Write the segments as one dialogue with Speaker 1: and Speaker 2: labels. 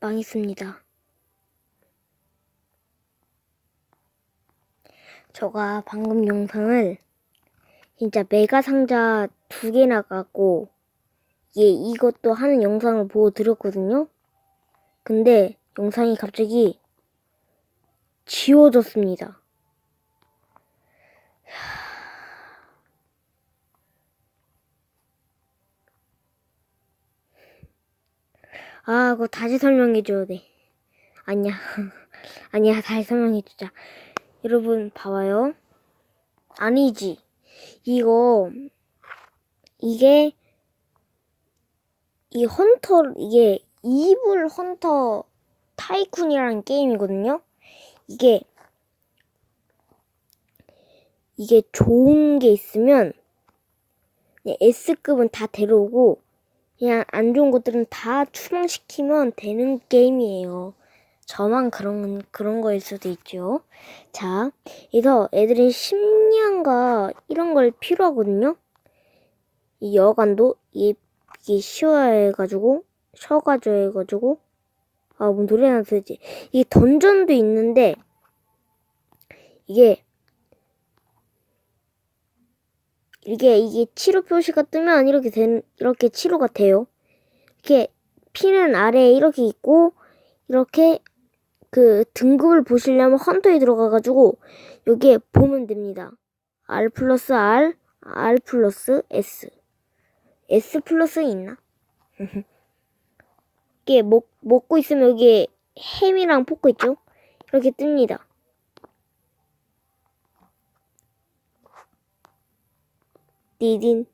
Speaker 1: 망했습니다. 제가 방금 영상을 진짜 메가 상자 두 개 나가고 예 이것도 하는 영상을 보고 들었거든요. 근데 영상이 갑자기 지워졌습니다. 아, 그거 다시 설명해줘야 돼. 아니야. 아니야, 다시 설명해주자. 여러분, 봐봐요. 아니지. 이거, 이게, 이 헌터, 이게, 이불 헌터 타이쿤이라는 게임이거든요? 이게, 이게 좋은 게 있으면, S급은 다 데려오고, 그냥 안 좋은 것들은 다 추방시키면 되는 게임이에요. 저만 그런, 그런 거일 수도 있죠. 자, 그래서 애들이 심리학과 이런 걸 필요하거든요. 이 여관도 이, 이게 쉬어야 해가지고, 쉬어가지고 해가지고, 아, 뭔 노래 나서지. 이게 던전도 있는데, 이게, 이게 이게 치료 표시가 뜨면 이렇게 된 이렇게 치료가 돼요. 이렇게 피는 아래에 이렇게 있고 이렇게 그 등급을 보시려면 헌터에 들어가가지고 여기에 보면 됩니다. R 플러스 R, R 플러스 S, S 플러스 있나? 이게 먹 먹고 있으면 여기에 햄이랑 포크 있죠? 이렇게 뜹니다. 니딘.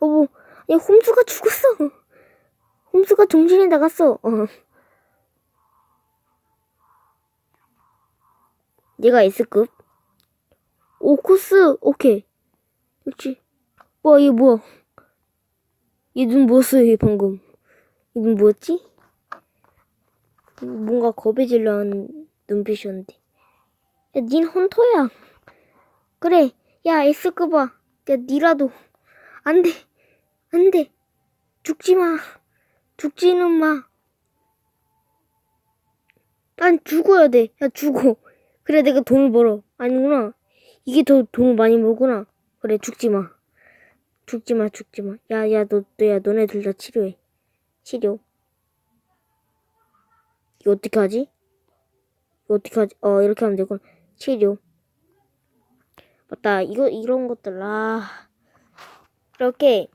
Speaker 1: 어, 뭐, 야, 홈수가 죽었어. 홈수가 정신이 나갔어. 어. 얘가 S급. 오, 코스. 오케이. 그렇지. 와, 얘 뭐야. 얘 눈 뭐였어, 얘 방금. 얘 눈 뭐였지? 뭔가 겁에 질러 하는 눈빛이었는데. 야, 닌 헌터야. 그래. 야, S급아. 야, 니라도. 안 돼. 안 돼. 죽지 마. 죽지는 마. 난 죽어야 돼. 야, 죽어. 그래, 내가 돈을 벌어. 아니구나. 이게 더 돈을 많이 벌구나. 그래, 죽지 마. 죽지 마, 죽지 마. 야, 야, 너, 너, 야, 너네 둘 다 치료해. 치료. 이거 어떻게 하지? 이거 어떻게 하지? 어, 이렇게 하면 되구나. 치료. 맞다. 이거, 이런 것들, 아. 이렇게,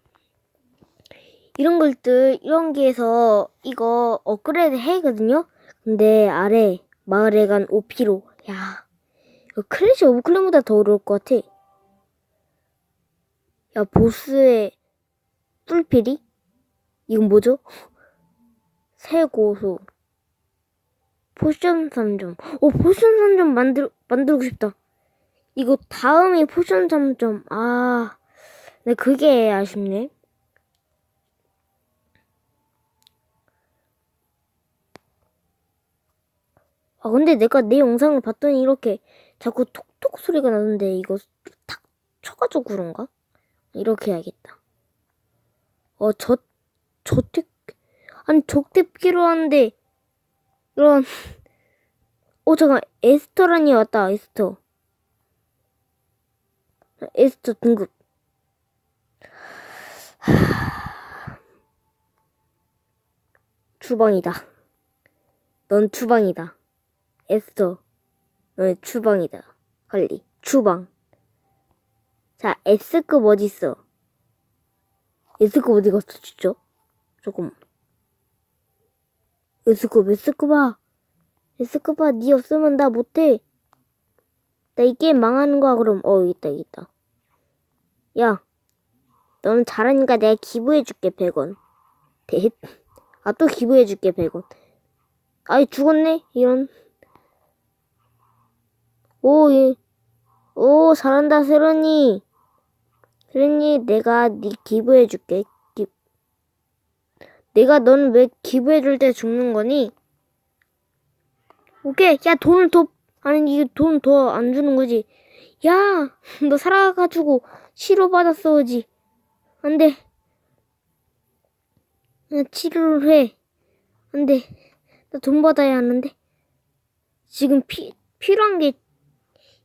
Speaker 1: 이런 것들, 이런 게에서 이거 업그레이드 해거든요? 근데 아래, 마을에 간 오피로. 야, 이거 클래시 오브 클랜보다 더 어려울 것 같아. 야, 보스의 뿔피리? 이건 뭐죠? 새 고소. 포션 3점. 오, 포션 3점 만들, 만들고 싶다. 이거 다음이 포션 3점. 아, 네, 그게 아쉽네. 아, 근데 내가 내 영상을 봤더니 이렇게 자꾸 톡톡 소리가 나는데 이거 탁 쳐가지고 그런가? 이렇게 해야겠다. 어, 저, 저택, 아니, 적대 필요한데, 이런, 어, 잠깐, 에스터란이 왔다, 에스터. 에스터 등급. 추방이다. 넌 추방이다. 에스터. 넌 추방이다. 빨리. 추방. 자, S급 어딨어? S급 어디 갔어, 진짜? 조금. S급, S급아. S급아, 니 없으면 나 못해. 나 이 게임 망하는 거야, 그럼. 어, 있다, 있다. 야, 너는 잘하니까 내가 기부해줄게, 100원. 대 아, 또 기부해줄게, 100원. 아이, 죽었네? 이런. 오, 예. 오, 잘한다, 세련이. 세련이, 내가 네 기부해줄게. 기... 내가 넌 왜 기부해줄 때 죽는 거니? 오케이, 야, 돈을 더, 아니, 이거 돈더 안 주는 거지. 야, 너 살아가지고 치료 받았어야지. 안 돼. 야, 치료를 해. 안 돼. 나 돈 받아야 하는데. 지금 피, 필요한 게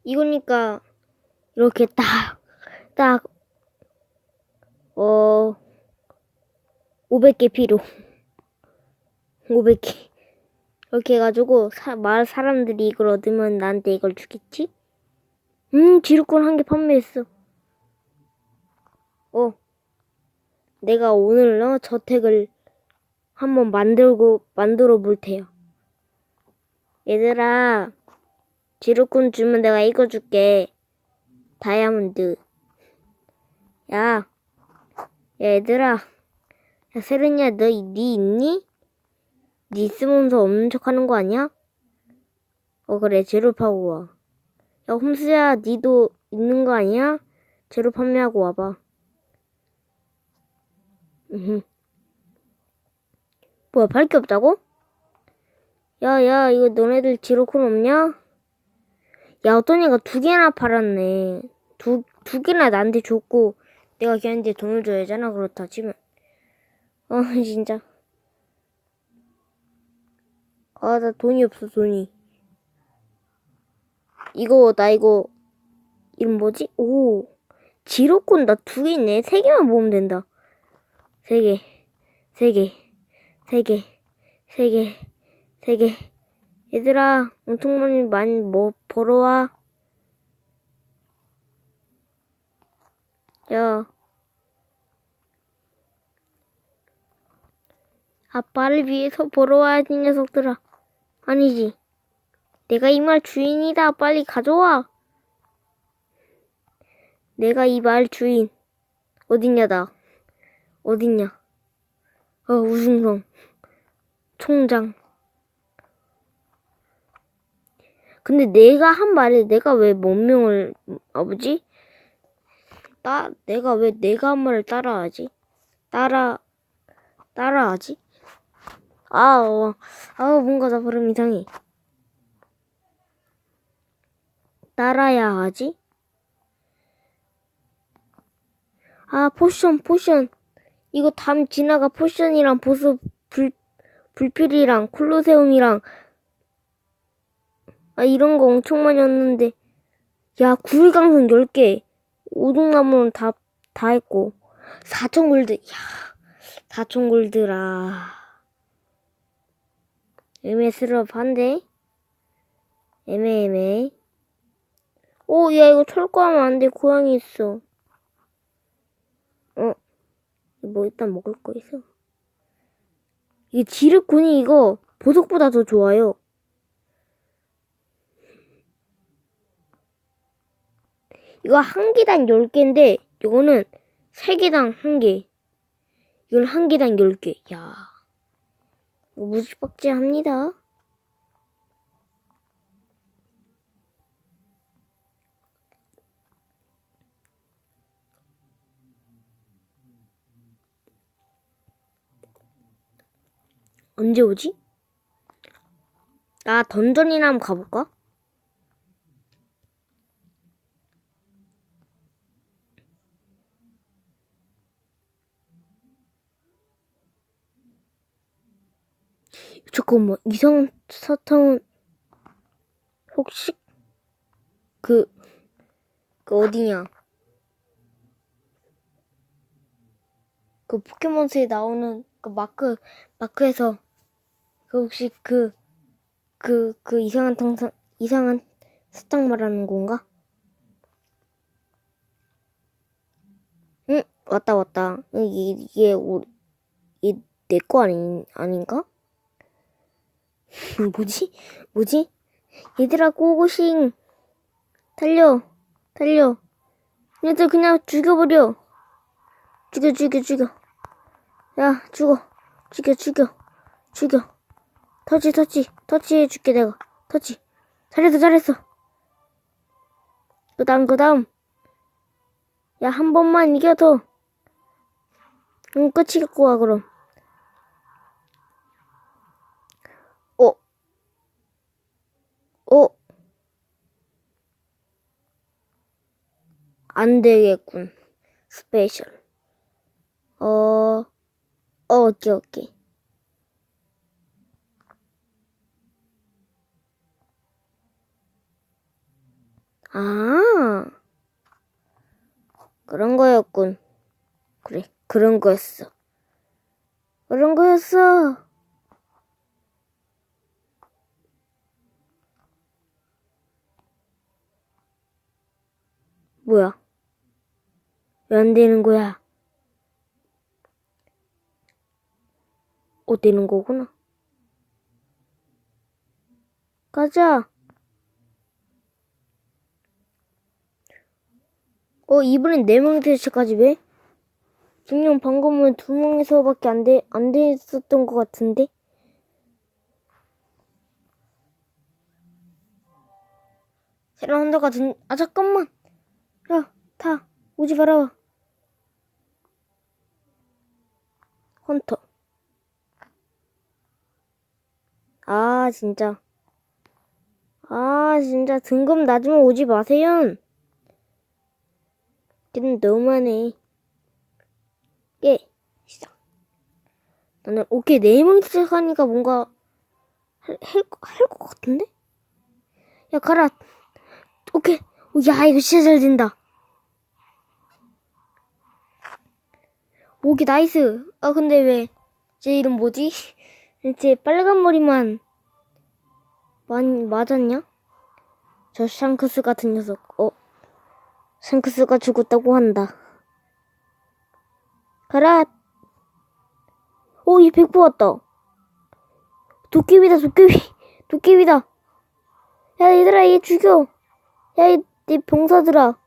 Speaker 1: 이거니까, 이렇게 딱, 딱, 어, 500개 필요. 500개. 이렇게 해가지고, 사, 말, 사람들이 이걸 얻으면 나한테 이걸 주겠지? 음, 지루권 한 개 판매했어. 어. 내가 오늘, 어, 저택을 한번 만들고, 만들어 볼 테요. 얘들아, 지루권 주면 내가 이거 줄게. 다이아몬드. 야, 야, 얘들아. 야, 세른이야, 너, 니 있니? 니 있으면서 없는 척 하는 거 아니야? 어, 그래, 재료 파고 와. 야, 홈스야, 니도 있는 거 아니야? 재료 판매하고 와봐. 으흠. 뭐야, 팔 게 없다고? 야, 야, 이거 너네들 지로콘 없냐? 야, 어떤 애가 두 개나 팔았네. 두, 두 개나 나한테 줬고, 내가 걔한테 돈을 줘야 하잖아, 그렇다 치면. 어, 진짜. 아, 나 돈이 없어, 돈이. 이거, 나 이거, 이름 뭐지? 오, 지로콘 나 두 개 있네. 세 개만 모으면 된다. 세 개, 세 개, 세 개, 세 개, 세 개. 얘들아, 엄청 많이, 많이 뭐, 벌어와. 야. 아빠를 위해서 벌어와야지, 녀석들아. 아니지. 내가 이 말 주인이다. 빨리 가져와. 내가 이 말 주인. 어딨냐, 나. 어딨냐. 어, 우승성. 총장. 근데 내가 한 말에 내가 왜 뭔명을, 아버지? 따, 내가 왜 내가 한 말을 따라하지? 따라, 따라하지? 아, 어, 아, 뭔가 나 발음 이상해. 따라야 하지? 아, 포션, 포션. 이거 담 지나가 포션이랑 보스 불, 불필이랑 콜로세움이랑 아, 이런 거 엄청 많이 얻는데. 야, 구일강선 10개. 오동나무는 다, 다 했고. 4천 골드. 야, 4천 골드라. 애매스럽한데? 애매애매. 오, 야, 이거 철거하면 안 돼. 고양이 있어. 어, 뭐 일단 먹을 거 있어. 이게 지르콘이 이거 보석보다 더 좋아요. 이거 한 개당 10개인데, 이거는 세 개당 한 개. 이건 한 개당 10개. 야. 이거 무지박지합니다. 언제 오지? 나 던전이나 한번 가볼까? 잠깐만, 이상 사탕은 혹시 그, 그 어디냐? 그 포켓몬스에 나오는 그 마크, 마크에서 그 혹시 그, 그, 그 이상한 탕상, 이상한 사탕 말하는 건가? 응, 왔다, 왔다. 이게, 이게, 우리, 이내 거 아닌, 아닌가? 뭐지? 뭐지? 얘들아 고고싱. 달려. 달려. 얘들 그냥 죽여버려. 죽여 죽여 죽여. 야 죽어. 죽여 죽여. 죽여. 터치 터치. 터치 해줄게 내가. 터치. 잘했어 잘했어. 그 다음 그 다음. 야 한 번만 이겨도 응 끝이겠고 와 그럼 안 되겠군. 스페셜. 어, 어, 오케이, 오케이. 아, 그런 거였군. 그래, 그런 거였어. 그런 거였어. 뭐야? 왜 안 되는 거야? 어, 되는 거구나. 가자. 어, 이번엔 네 명 대체까지 왜? 분명 방금은 두 명에서밖에 안 돼, 안 됐었던 것 같은데? 새로운 헌터가 든, 아, 잠깐만. 야, 타. 오지 마라. 헌터. 아, 진짜. 아, 진짜 등급 낮으면 오지 마세요. 걔는 너무하네. 예, 시작. 나는 오케이 네 명이 시작하니까 뭔가 할할것 같은데? 야 가라. 오케이. 오, 야 이거 진짜 잘 된다. 오케이 나이스. 아 근데 왜 제 이름 뭐지? 제 빨간 머리만 많이 맞았냐? 저 샹크스 같은 녀석. 어? 샹크스가 죽었다고 한다. 가라. 오, 얘 백보 왔다. 도깨비다, 도깨비. 도깨비다. 야, 얘들아, 얘 죽여. 야, 이, 이 병사들아.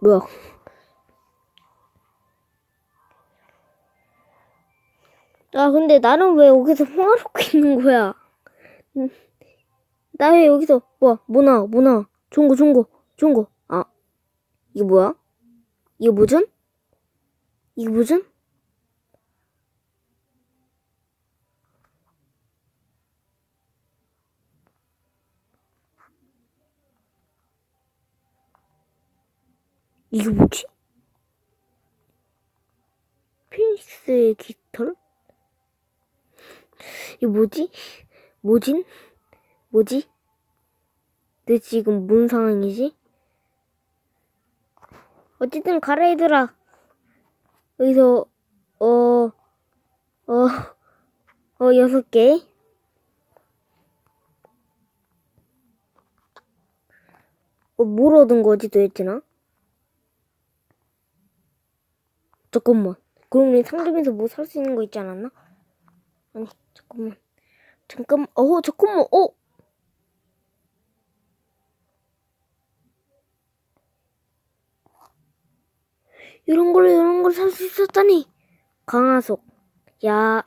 Speaker 1: 뭐야. 아, 근데 나는 왜 여기서 평화롭고 있는 거야? 나 왜 여기서, 뭐야, 거, 좋은 거, 좋은 거. 아, 이거 뭐야? 이거 뭐죠? 이거 뭐죠? 이거 뭐지? 피닉스의 깃털? 이거 뭐지? 뭐진? 뭐지? 내 지금 뭔 상황이지? 어쨌든 가라 얘들아. 여기서 어, 어, 어 여섯 개. 어, 뭘 얻은 거지 도대체 나? 잠깐만. 그럼 우리 상점에서 뭐 살 수 있는 거 있지 않았나? 아니, 잠깐만. 잠깐, 어, 잠깐만, 어? 이런 걸로 이런 걸 살 수 있었다니. 강화석. 야.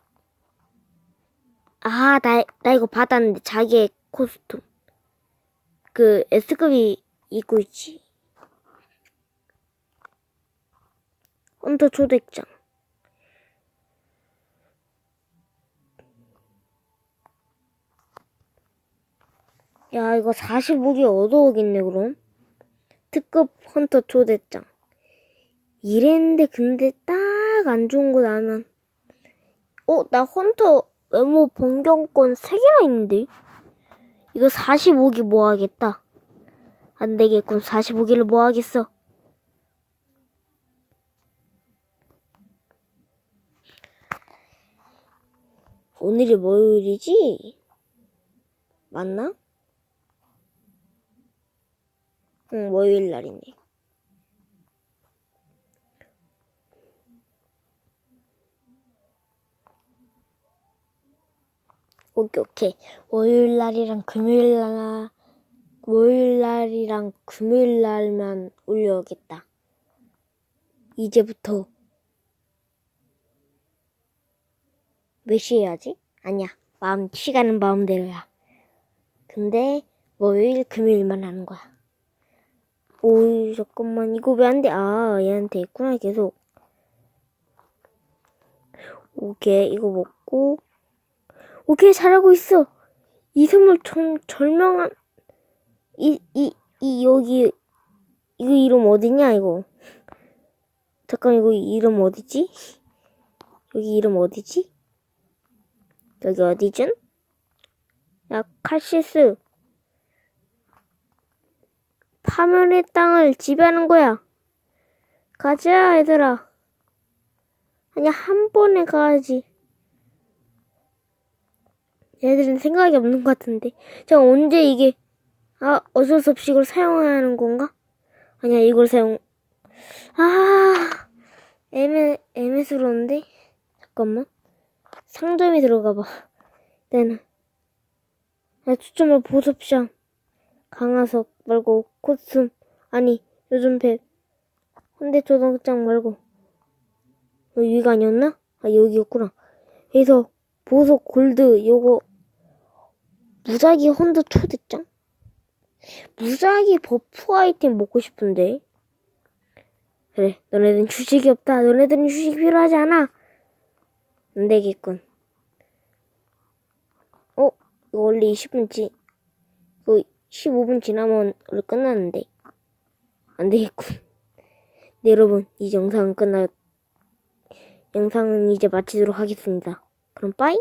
Speaker 1: 아, 나, 나 이거 받았는데, 자기의 코스튬. 그, S급이 입고 있지. 헌터 초대장. 야, 이거 45개 얻어오겠네, 그럼. 특급 헌터 초대장. 이랬는데, 근데 딱 안 좋은 거 나는. 어, 나 헌터 외모 변경권 3개나 있는데? 이거 45개 모아야겠다. 안 되겠군. 45개를 모아야겠어. 오늘이 뭐요일이지? 맞나? 응, 월요일 날이네. 오케이, 오케이. 월요일 날이랑 금요일 날, 월요일 날이랑 금요일 날만 올려야겠다. 이제부터. 몇 시에 해야지? 아니야. 마음, 시간은 마음대로야. 근데, 월요일, 금요일만 하는 거야. 오, 잠깐만. 이거 왜 안 돼? 아, 얘한테 있구나, 계속. 오케이, 이거 먹고. 오케이, 잘하고 있어. 이 선물 정, 절명한, 이, 이, 이, 여기, 이거 이름 어디냐, 이거. 잠깐, 이거 이름 어디지? 여기 이름 어디지? 여기 어디죠? 야, 칼시스. 파멸의 땅을 지배하는 거야. 가자, 얘들아. 아니, 한 번에 가야지. 얘들은 생각이 없는 것 같은데. 자, 언제 이게, 아, 어쩔 수 없이 이걸 사용해야 하는 건가? 아니야, 이걸 사용, 아, 애매, 애매스러운데? 잠깐만. 상점에 들어가 봐. 내는. 야, 추첨을 보습샵. 강화석 말고 코스튬. 아니, 요즘 백. 현대 초등학장 말고. 여기가 아니었나? 아, 여기였구나. 여기서 보석 골드 요거 무작위 헌드 초대장? 무작위 버프 아이템 먹고 싶은데. 그래, 너네들은 주식이 없다. 너네들은 주식이 필요하지 않아. 안 되겠군. 어? 이거 원래 20분 지, 이거 15분 지나면 원래 끝나는데. 안 되겠군. 네, 여러분, 이 영상은 끝나, 영상은 이제 마치도록 하겠습니다. 그럼 빠이?